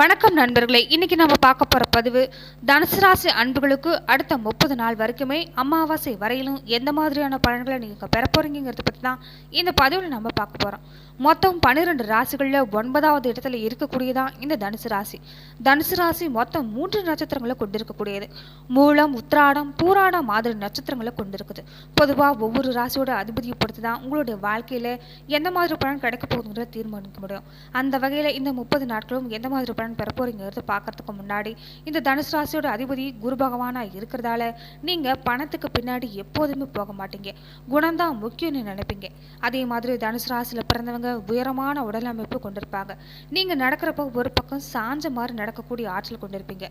வணக்கம் நண்பர்களே இன்னைக்கு நம்ம பார்க்க போகிற பதிவு தனுசு ராசி அன்புகளுக்கு அடுத்த முப்பது நாள் வரைக்குமே அமாவாசை வரையிலும் எந்த மாதிரியான பலன்களை நீங்கள் பெற போகிறீங்கிறத பற்றி தான் இந்த பதிவில் நம்ம பார்க்க போகிறோம் மொத்தம் பன்னிரெண்டு ராசிகளில் ஒன்பதாவது இடத்துல இருக்கக்கூடியதான் இந்த தனுசு ராசி. தனுசு ராசி மொத்தம் மூன்று நட்சத்திரங்களை கொண்டிருக்கக்கூடியது. மூலம் உத்திராடம் பூராடம் மாதிரி நட்சத்திரங்களை கொண்டிருக்குது. பொதுவாக ஒவ்வொரு ராசியோட அதிபதியை பொறுத்து தான் உங்களுடைய வாழ்க்கையில் எந்த மாதிரி பலன் கிடைக்க போகுதுங்கிறத தீர்மானிக்க முடியும். அந்த வகையில் இந்த முப்பது நாட்களும் எந்த மாதிரி பலன் பெறப்போறீங்கிறது பார்க்கறதுக்கு முன்னாடி இந்த தனுசு ராசியோட அதிபதி குரு பகவானாக இருக்கிறதால நீங்கள் பணத்துக்கு பின்னாடி எப்போதுமே போக மாட்டீங்க. குணம்தான் முக்கியம்னு நினைப்பீங்க. அதே மாதிரி தனுசு ராசியில் பிறந்தவங்க உயரமான உடல் அமைப்பு கொண்டிருப்பாங்க. நீங்கள் நடக்கிறப்ப ஒரு பக்கம் சாஞ்ச மாதிரி நடக்கக்கூடிய ஆற்றல் கொண்டிருப்பீங்க.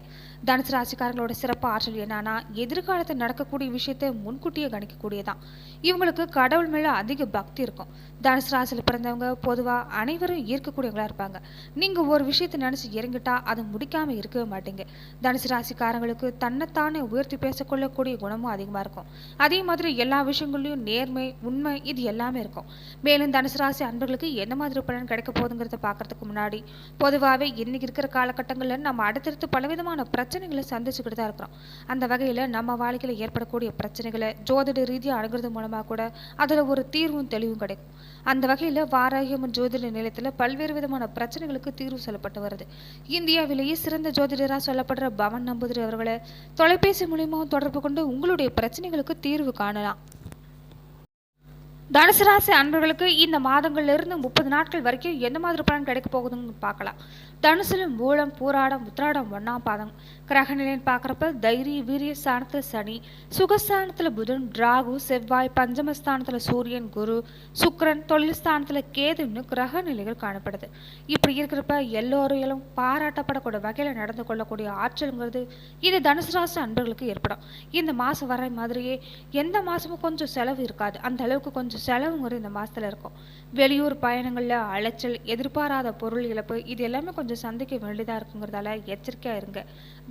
தனுசு ராசிக்காரங்களோட சிறப்பு ஆற்றல் என்னன்னா எதிர்காலத்தில் நடக்கக்கூடிய விஷயத்தை முன்கூட்டியே கணிக்கக்கூடியதான். இவங்களுக்கு கடவுள் மேலே அதிக பக்தி இருக்கும். தனுசு ராசியில் பிறந்தவங்க பொதுவாக அனைவரும் ஈர்க்கக்கூடியவங்களா இருப்பாங்க. நீங்கள் ஒரு விஷயத்தை நினச்சி இறங்கிட்டா அது முடிக்காமல் இருக்கவே மாட்டீங்க. தனுசு ராசிக்காரங்களுக்கு தன்னைத்தானே உயர்த்தி பேசக்கொள்ளக்கூடிய குணமும் அதிகமாக இருக்கும். அதே மாதிரி எல்லா விஷயங்கள்லையும் நேர்மை உண்மை இது எல்லாமே இருக்கும். மேலும் தனுசு ராசி அன்பர்களுக்கு எந்த மாதிரி பலன் கிடைக்க போகுதுங்கிறத பார்க்கறதுக்கு முன்னாடி பொதுவாகவே இன்னைக்கு இருக்கிற காலகட்டங்களில் நம்ம அடுத்தடுத்து பலவிதமான பிரச்சனைகளை சந்திச்சுக்கிட்டு தான் இருக்கிறோம். அந்த வகையில் நம்ம வாழ்க்கையில் ஏற்படக்கூடிய பிரச்சனைகளை ஜோதிட ரீதியாக அணுகிறது மூலமாக கூட அதில் ஒரு தீர்வும் தெளிவும் கிடைக்கும். அந்த வகையில் வாராகியம்மன் ஜோதிட நிலையத்தில் பல்வேறு விதமான பிரச்சனைகளுக்கு தீர்வு சொல்லப்பட்டு வருது. இந்தியாவிலேயே சிறந்த ஜோதிடராக சொல்லப்படுற பவன் நம்பூதிரி அவர்களை தொலைபேசி மூலியமாகவும் தொடர்பு கொண்டு உங்களுடைய பிரச்சனைகளுக்கு தீர்வு காணலாம். தனுசு ராசி அன்பர்களுக்கு இந்த மாதங்கள்ல இருந்து முப்பது நாட்கள் வரைக்கும் எந்த மாதிரி பலன் கிடைக்க போகுதுன்னு பார்க்கலாம். தனுசில் மூலம் பூராடம் உத்ராடம் ஒன்றாம் பாதம். கிரக நிலைன்னு பார்க்குறப்ப தைரிய வீரிய ஸ்தானத்தில் சனி. சுகஸ்தானத்தில் புதன் ராகு செவ்வாய் பஞ்சமஸ்தானத்தில் சூரியன் குரு சுக்கரன் தொழில் ஸ்தானத்தில் கேதுன்னு கிரக நிலைகள் காணப்படுது. இப்படி இருக்கிறப்ப எல்லோரையிலும் பாராட்டப்படக்கூடிய வகையில் நடந்து கொள்ளக்கூடிய ஆற்றலுங்கிறது இது தனுசு ராசி அன்பர்களுக்கு ஏற்படும். இந்த மாதம் வர மாதிரியே எந்த மாதமும் கொஞ்சம் செலவு இருக்காது. அந்த அளவுக்கு கொஞ்சம் செலவுங்கிறது இந்த மாதத்தில் இருக்கும். வெளியூர் பயணங்களில் அலைச்சல் எதிர்பாராத பொருள் இழப்பு இது எல்லாமே கொஞ்சம் சந்திக்க வேண்டியதாக இருக்குங்கிறதால எச்சரிக்கையாக இருங்க.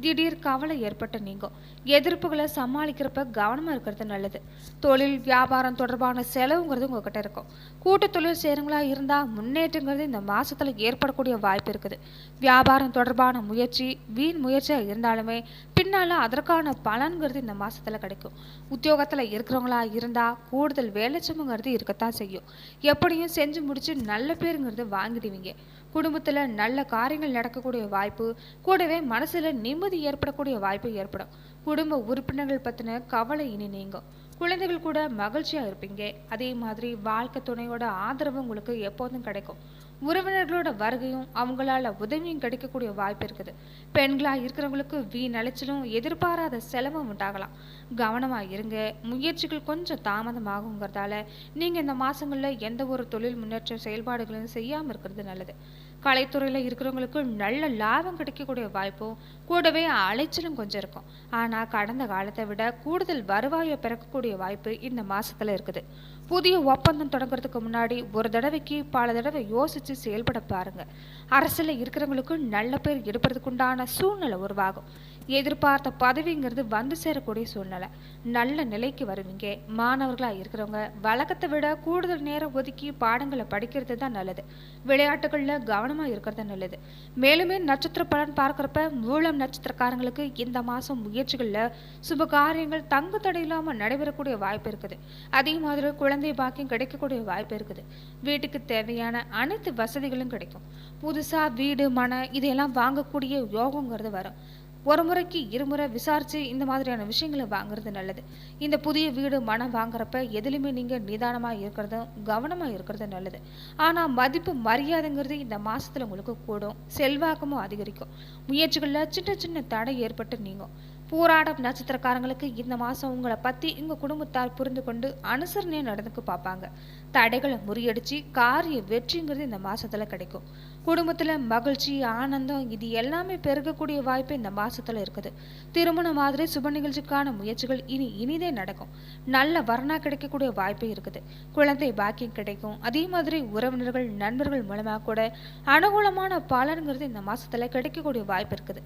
திடீர் கவலை ஏற்பட்டு நீங்கும். எதிர்ப்புகளை சமாளிக்கிறப்ப கவனமாக இருக்கிறது நல்லது. தொழில் வியாபாரம் தொடர்பான செலவுங்கிறது உங்ககிட்ட இருக்கும். கூட்டு தொழில் சேருங்களா இருந்தால் முன்னேற்றங்கிறது இந்த மாதத்தில் ஏற்படக்கூடிய வாய்ப்பு இருக்குது. வியாபாரம் தொடர்பான முயற்சி வீண் முயற்சியாக இருந்தாலுமே பின்னால் அதற்கான பலன்கிறது இந்த மாதத்தில் கிடைக்கும். உத்தியோகத்தில் இருக்கிறவங்களா இருந்தால் கூடுதல் வேலைச்சமுங்கிறது இருக்கத்தான் செய்யும். எப்படியும் செஞ்சு முடித்து நல்ல பேருங்கிறது வாங்கிடுவீங்க. குடும்பத்தில் நல்ல காரியங்கள் நடக்கக்கூடிய வாய்ப்பு கூடவே மனசில் நிம்மதி ஏற்படக்கூடிய வாய்ப்பு ஏற்படும். குடும்ப உறுப்பினர்கள் பற்றின கவலை இனி நீங்கும். குழந்தைகள் கூட மகிழ்ச்சியாக இருப்பீங்க. அதே மாதிரி வாழ்க்கை துணையோட ஆதரவு உங்களுக்கு எப்போதும் கிடைக்கும். உறவினர்களோட வருகையும் அவங்களால உதவியும் கிடைக்கக்கூடிய வாய்ப்பு இருக்குது. பெண்களாக இருக்கிறவங்களுக்கு வீண் அலைச்சலும் எதிர்பாராத செலவும் உண்டாகலாம். கவனமாக இருங்க. முயற்சிகள் கொஞ்சம் தாமதமாகுங்கிறதால நீங்கள் இந்த மாதங்களில் எந்த ஒரு தொழில் முன்னேற்ற செயல்பாடுகளையும் செய்யாமல் இருக்கிறது நல்லது. கலைத்துறையில் இருக்கிறவங்களுக்கு நல்ல லாபம் கிடைக்கக்கூடிய வாய்ப்பும் கூடவே அலைச்சலும் கொஞ்சம் இருக்கும். ஆனால் கடந்த காலத்தை விட கூடுதல் வருவாயை பிறக்கக்கூடிய வாய்ப்பு இந்த மாதத்தில் இருக்குது. புதிய ஒப்பந்தம் தொடங்குறதுக்கு முன்னாடி ஒரு தடவைக்கு பல தடவை யோசிச்சு செயல்பட பாருங்க. அரசில் இருக்கிறவங்களுக்கு நல்ல பேர் எடுப்பதுக்குண்டான சூழ்நிலை உருவாகும். எதிர்பார்த்த பதவிங்கிறது வந்து சேரக்கூடிய சூழ்நிலை. நல்ல நிலைக்கு வருவீங்க. மாணவர்களாக இருக்கிறவங்க வழக்கத்தை விட கூடுதல் நேரம் ஒதுக்கி பாடங்களை படிக்கிறது தான் நல்லது. விளையாட்டுகளில் கவனமாக இருக்கிறது நல்லது. மேலுமே நட்சத்திர பலன் பார்க்குறப்ப மூலம் நட்சத்திரக்காரங்களுக்கு இந்த மாதம் முயற்சிகளில் சுப காரியங்கள் தங்கு தடை இல்லாமல் நடைபெறக்கூடிய வாய்ப்பு இருக்குது. அதே மாதிரி குழந்தை பாக்கியம் கிடைக்கக்கூடிய வாய்ப்பு இருக்குது. வீட்டுக்கு தேவையான அனைத்து வசதிகளும் கிடைக்கும். புதுசாக வீடு மனை இதையெல்லாம் வாங்கக்கூடிய யோகங்கிறது வரும். ஒரு முறைக்கு இருமுறை விசாரித்து இந்த மாதிரியான விஷயங்களை வாங்குறது நல்லது. இந்த புதிய வீடு மனம் வாங்குறப்ப எதுலையுமே நீங்கள் நிதானமாக இருக்கிறதும் கவனமாக இருக்கிறது நல்லது. ஆனால் மதிப்பு மரியாதைங்கிறது இந்த மாதத்தில் உங்களுக்கு கூடும். செல்வாக்கமும் அதிகரிக்கும். முயற்சிகளில் சின்ன சின்ன தடை ஏற்பட்டு நீங்கும். பூராடம் நட்சத்திரக்காரங்களுக்கு இந்த மாதம் உங்களை பற்றி உங்கள் குடும்பத்தார் புரிந்து கொண்டு அனுசரணையாக நடந்துக்கு பார்ப்பாங்க. தடைகளை முறியடிச்சு காரிய வெற்றிங்கிறது இந்த மாதத்தில் கிடைக்கும். குடும்பத்தில் மகிழ்ச்சி ஆனந்தம் இது எல்லாமே பெருகக்கூடிய வாய்ப்பு இந்த மாதத்தில் இருக்குது. திருமண மாதிரி சுப நிகழ்ச்சிக்கான முயற்சிகள் இனி இனிதே நடக்கும். நல்ல வரணா கிடைக்கக்கூடிய வாய்ப்பு இருக்குது. குழந்தை பாக்கியம் கிடைக்கும். அதே மாதிரி உறவினர்கள் நண்பர்கள் மூலமாக கூட அனுகூலமான பலனுங்கிறது இந்த மாதத்தில் கிடைக்கக்கூடிய வாய்ப்பு இருக்குது.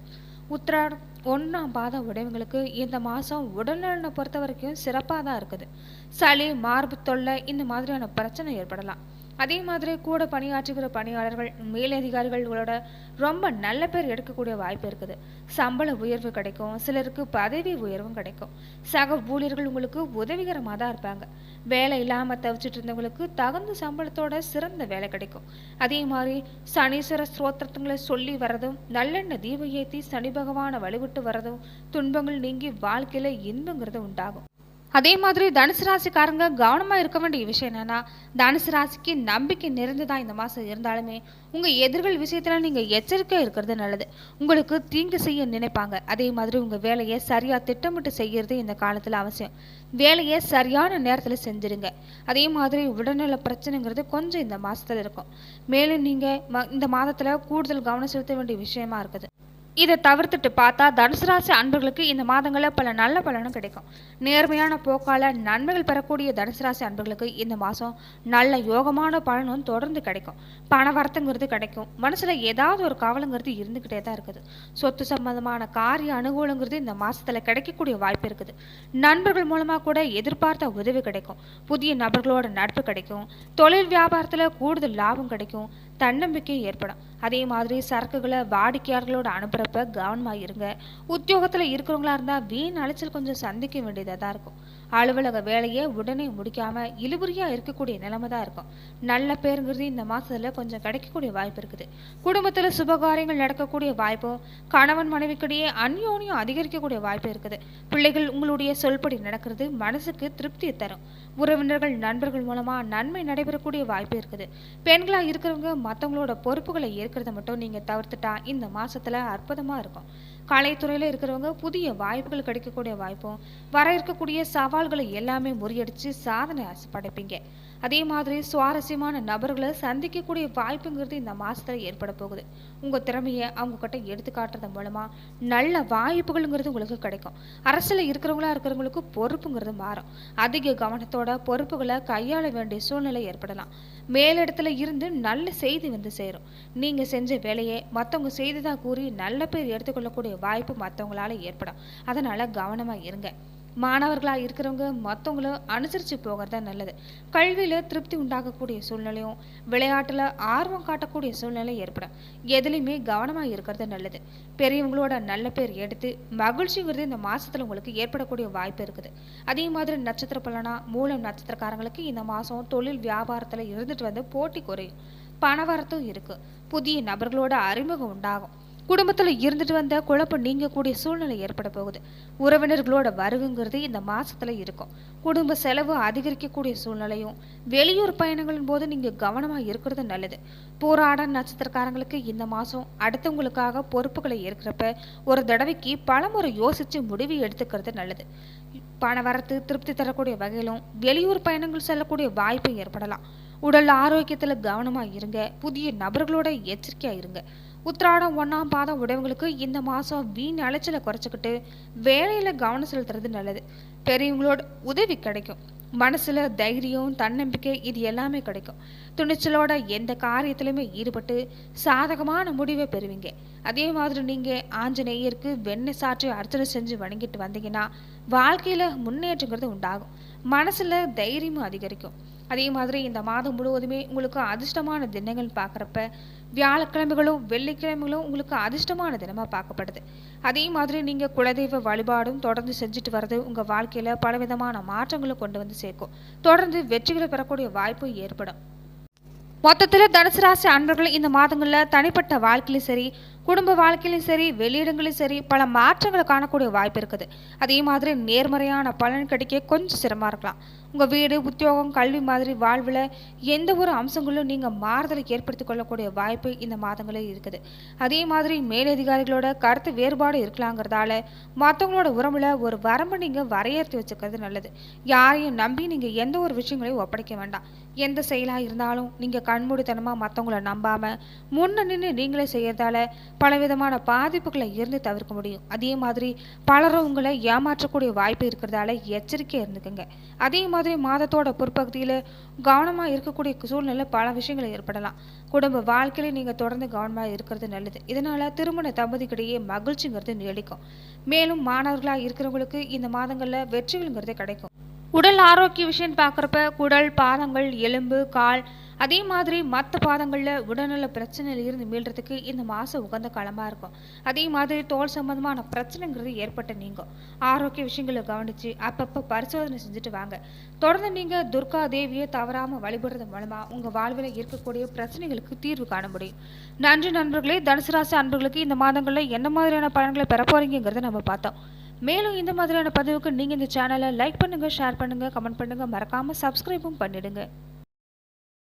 உத்திராடம் ஒன்றாம் பாதம் உடையவங்களுக்கு இந்த மாதம் உடல்நலனை பொறுத்த வரைக்கும் சிறப்பாக தான் இருக்குது. சளி மார்பு தொல்லை இந்த மாதிரியான பிரச்சனை ஏற்படலாம். அதே மாதிரி கூட பணியாற்றுகிற பணியாளர்கள் மேலதிகாரிகளோட ரொம்ப நல்ல பேர் எடுக்கக்கூடிய வாய்ப்பு இருக்குது. சம்பள உயர்வு கிடைக்கும் சிலருக்கு பதவி உயர்வும் கிடைக்கும். சக ஊழியர்கள் உங்களுக்கு உதவிகரமாக தான் இருப்பாங்க. வேலை இல்லாமல் தவிச்சிட்டு இருந்தவங்களுக்கு தகுந்த சம்பளத்தோட சிறந்த வேலை கிடைக்கும். அதே மாதிரி சனீஸ்வர ஸ்ரோத்திரத்துங்களை சொல்லி வரதும் நல்லெண்ணெய் தீபம் ஏற்றி சனி பகவானை வழிவிட்டு வரதும் துன்பங்கள் நீங்கி வாழ்க்கையில் இன்பங்கிறது உண்டாகும். அதே மாதிரி தனுசு ராசிக்காரங்க கவனமாக இருக்க வேண்டிய விஷயம் என்னென்னா தனுசு ராசிக்கு நம்பிக்கை நிறைந்ததா இந்த மாதம் இருந்தாலுமே உங்கள் எதிர்கள் விஷயத்தில் நீங்கள் எச்சரிக்கையாக இருக்கிறது நல்லது. உங்களுக்கு தீங்கு செய்ய நினைப்பாங்க. அதே மாதிரி உங்கள் வேலையை சரியாக திட்டமிட்டு செய்கிறது இந்த காலத்தில் அவசியம். வேலையை சரியான நேரத்தில் செஞ்சுருங்க அதே மாதிரி உடல்நல பிரச்சனைங்கிறது கொஞ்சம் இந்த மாதத்தில் இருக்கும். மேலும் நீங்கள் ம இந்த மாதத்தில் கூடுதல் கவனம் செலுத்த வேண்டிய விஷயமா இருக்குது. இதை தவிர்த்துட்டு பார்த்தா தனுசு ராசி அன்பர்களுக்கு இந்த மாதங்களில் பல நல்ல பலனும் கிடைக்கும். நேர்மையான போக்கால நன்மைகள் பெறக்கூடிய தனுசு ராசி அன்பர்களுக்கு இந்த மாதம் நல்ல யோகமான பலனும் தொடர்ந்து கிடைக்கும். பண வரத்துங்கிறது கிடைக்கும். மனசில் ஏதாவது ஒரு கவலைங்கிறது இருந்துக்கிட்டே தான் இருக்குது. சொத்து சம்பந்தமான காரிய அனுகூலங்கிறது இந்த மாதத்தில் கிடைக்கக்கூடிய வாய்ப்பு இருக்குது. நண்பர்கள் மூலமாக கூட எதிர்பார்த்த உதவி கிடைக்கும். புதிய நபர்களோட நட்பு கிடைக்கும். தொழில் வியாபாரத்தில் கூடுதல் லாபம் கிடைக்கும். தன்னம்பிக்கை ஏற்படும். அதே மாதிரி சரக்குகளை வாடிக்கையாளர்களோட அனுப்புகிறப்ப கவனமாக இருங்க. உத்தியோகத்தில் இருக்கிறவங்களா இருந்தால் வீண் அலைச்சல் கொஞ்சம் சந்திக்க வேண்டியதாக தான் இருக்கும். அலுவலக வேலையை உடனே முடிக்காமல் இழுபறியாக இருக்கக்கூடிய நிலைமை தான் இருக்கும். நல்ல பேருங்கிறது இந்த மாதத்தில் கொஞ்சம் கிடைக்கக்கூடிய வாய்ப்பு இருக்குது. குடும்பத்தில் சுபகாரியங்கள் நடக்கக்கூடிய வாய்ப்பும் கணவன் மனைவிக்கிடையே அந்யோன்யம் அதிகரிக்கக்கூடிய வாய்ப்பு இருக்குது. பிள்ளைகள் உங்களுடைய சொல்படி நடக்கிறது மனசுக்கு திருப்தியை தரும். உறவினர்கள் நண்பர்கள் மூலமாக நன்மை நடைபெறக்கூடிய வாய்ப்பு இருக்குது. பெண்களாக இருக்கிறவங்க மற்றவங்களோட பொறுப்புகளை ஏற்கிறத மட்டும் நீங்கள் தவிர்த்துட்டா இந்த மாதத்தில் அற்புதமாக இருக்கும். கலைத்துறையில் இருக்கிறவங்க புதிய வாய்ப்புகள் கிடைக்கக்கூடிய வாய்ப்பும் வர இருக்கக்கூடிய சவால்களை எல்லாமே முறியடித்து சாதனை படைப்பீங்க அதே மாதிரி சுவாரஸ்யமான நபர்களை சந்திக்கக்கூடிய வாய்ப்புங்கிறது இந்த மாதத்தில் ஏற்பட போகுது. உங்கள் திறமையை அவங்கக்கிட்ட எடுத்து காட்டுறது மூலமாக நல்ல வாய்ப்புகள்ங்கிறது உங்களுக்கு கிடைக்கும். அரசில் இருக்கிறவங்களா இருக்கிறவங்களுக்கு பொறுப்புங்கிறது மாறும். அதிக கவனத்தோட பொறுப்புகளை கையாள வேண்டிய சூழ்நிலை ஏற்படலாம். மேலிடத்துல இருந்து நல்ல செய்தி வந்து சேரும். நீங்கள் செஞ்ச வேலையை மற்றவங்க செய்ததாக கூறி நல்ல பேர் எடுத்துக்கொள்ளக்கூடிய வாய்ப்பு மற்றவங்களால ஏற்படும். அதனால் கவனமாக இருங்க. மாணவர்களாக இருக்கிறவங்க மற்றவங்களும் அனுசரித்து போகிறது தான் நல்லது. கல்வியில் திருப்தி உண்டாகக்கூடிய சூழ்நிலையும் விளையாட்டில் ஆர்வம் காட்டக்கூடிய சூழ்நிலை ஏற்படும். எதுலேயுமே கவனமாக இருக்கிறது நல்லது. பெரியவங்களோட நல்ல பேர் எடுத்து மகிழ்ச்சிங்கிறது இந்த மாதத்தில் உங்களுக்கு ஏற்படக்கூடிய வாய்ப்பு இருக்குது. அதே மாதிரி நட்சத்திர பலனா மூலம் நட்சத்திரக்காரங்களுக்கு இந்த மாதம் தொழில் வியாபாரத்தில் இருந்துட்டு வந்து போட்டி குறையும். பணவரத்தும் இருக்குது புதிய நபர்களோட அறிமுகம் உண்டாகும். குடும்பத்தில் இருந்துட்டு வந்த குழப்பம் நீங்கக்கூடிய சூழ்நிலை ஏற்பட போகுது. உறவினர்களோட வருகுங்கிறது இந்த மாதத்தில் இருக்கும். குடும்ப செலவு அதிகரிக்கக்கூடிய சூழ்நிலையும் வெளியூர் பயணங்களின் போது நீங்கள் கவனமாக இருக்கிறது நல்லது. போராட நட்சத்திரக்காரங்களுக்கு இந்த மாதம் அடுத்தவங்களுக்காக பொறுப்புகளை ஏற்கிறப்ப ஒரு தடவைக்கு பலமுறை யோசித்து முடிவு எடுத்துக்கிறது நல்லது. பண வரத்து திருப்தி தரக்கூடிய வகையிலும் வெளியூர் பயணங்கள் செல்லக்கூடிய வாய்ப்பு ஏற்படலாம். உடல் ஆரோக்கியத்தில் கவனமாக இருங்க. புதிய நபர்களோட எச்சரிக்கையாக இருங்க. உத்திராடம் ஒன்றாம் பாதம் உடையவங்களுக்கு இந்த மாதம் வீண் அலைச்சலை குறைச்சிக்கிட்டு வேலையில் கவனம் செலுத்துறது நல்லது. பெரியவங்களோட உதவி கிடைக்கும். மனசில் தைரியம் தன்னம்பிக்கை இது எல்லாமே கிடைக்கும். துணிச்சலோட எந்த காரியத்திலையுமே ஈடுபட்டு சாதகமான முடிவை பெறுவீங்க. அதே மாதிரி நீங்கள் ஆஞ்சநேயருக்கு வெண்ணெய் சாற்றி அர்ச்சனை செஞ்சு வணங்கிட்டு வந்தீங்கன்னா வாழ்க்கையில் முன்னேற்றங்கிறது உண்டாகும். மனசில் தைரியமும் அதிகரிக்கும். அதே மாதிரி இந்த மாதம் முழுவதுமே உங்களுக்கு அதிர்ஷ்டமான தினங்கள் பார்க்குறப்ப வியாழக்கிழமைகளும் வெள்ளிக்கிழமைகளும் உங்களுக்கு அதிர்ஷ்டமான தினமாக பார்க்கப்படுது. அதே மாதிரி நீங்கள் குலதெய்வ வழிபாடும் தொடர்ந்து செஞ்சுட்டு வர்றது உங்கள் வாழ்க்கையில் பலவிதமான மாற்றங்களை கொண்டு வந்து சேர்க்கும். தொடர்ந்து வெற்றிகளை பெறக்கூடிய வாய்ப்பு ஏற்படும். மொத்தத்தில் தனுசு ராசி அன்பர்கள் இந்த மாதங்களில் தனிப்பட்ட வாழ்க்கையிலும் சரி குடும்ப வாழ்க்கையிலும் சரி வெளியிடங்களையும் சரி பல மாற்றங்களை காணக்கூடிய வாய்ப்பு இருக்குது. அதே மாதிரி நேர்மறையான பலன் கிடைக்க கொஞ்சம் சிரமமாக இருக்கலாம். உங்கள் வீடு உத்தியோகம் கல்வி மாதிரி வாழ்வில் எந்த ஒரு அம்சங்களும் நீங்கள் மாறுதலை ஏற்படுத்தி கொள்ளக்கூடிய வாய்ப்பு இந்த மாதங்களில் இருக்குது. அதே மாதிரி மேலதிகாரிகளோட கருத்து வேறுபாடு இருக்கலாங்கிறதால மற்றவங்களோட உறவில் ஒரு வரம்பு நீங்கள் வரையறுத்து வச்சுக்கிறது நல்லது. யாரையும் நம்பி நீங்கள் எந்த ஒரு விஷயங்களையும் ஒப்படைக்க வேண்டாம். எந்த செயலாக இருந்தாலும் நீங்கள் கண்மூடித்தனமாக மற்றவங்கள நம்பாமல் முன்ன நின்று நீங்களே செய்கிறதால பலவிதமான பாதிப்புகளை இருந்து தவிர்க்க முடியும். அதே மாதிரி பலரும் உங்களை ஏமாற்றக்கூடிய வாய்ப்பு இருக்கிறதால எச்சரிக்கையாக இருந்துக்குங்க. அதே மாதிரி மாதத்தோட பிற்பகுதியில் கவனமாக இருக்கக்கூடிய சூழ்நிலை பல விஷயங்கள் ஏற்படலாம். குடும்ப வாழ்க்கையில நீங்கள் தொடர்ந்து கவனமாக இருக்கிறது நல்லது. இதனால் திருமண தம்பதிக்கிடையே மகிழ்ச்சிங்கிறது நீடிக்கும். மேலும் மாணவர்களாக இருக்கிறவங்களுக்கு இந்த மாதங்களில் வெற்றிகள்ங்கிறது கிடைக்கும். உடல் ஆரோக்கிய விஷயம் பார்க்குறப்ப குடல் பாதங்கள் எலும்பு கால் அதே மாதிரி மற்ற பாதங்களில் உடல்நல பிரச்சனையில் இருந்து மீள்றதுக்கு இந்த மாதம் உகந்த காலமாக இருக்கும். அதே மாதிரி தோல் சம்பந்தமான பிரச்சனைங்கிறது ஏற்பட்டு நீங்கும். ஆரோக்கிய விஷயங்களை கவனித்து அப்பப்போ பரிசோதனை செஞ்சுட்டு வாங்க. தொடர்ந்து நீங்கள் துர்கா தேவியை தவறாமல் வழிபடுறது மூலமாக உங்கள் வாழ்வில் இருக்கக்கூடிய பிரச்சனைகளுக்கு தீர்வு காண முடியும். நன்றி நண்பர்களே தனுசு ராசி அன்பர்களுக்கு இந்த மாதங்களில் என்ன மாதிரியான பலன்களை பெற போகிறீங்கிறத நம்ம பார்த்தோம். மேலும் இந்த மாதிரியான பதிவுக்கு நீங்கள் இந்த சேனலை லைக் பண்ணுங்கள் ஷேர் பண்ணுங்கள் கமெண்ட் பண்ணுங்கள் மறக்காமல் சப்ஸ்கிரைபும் பண்ணிடுங்க.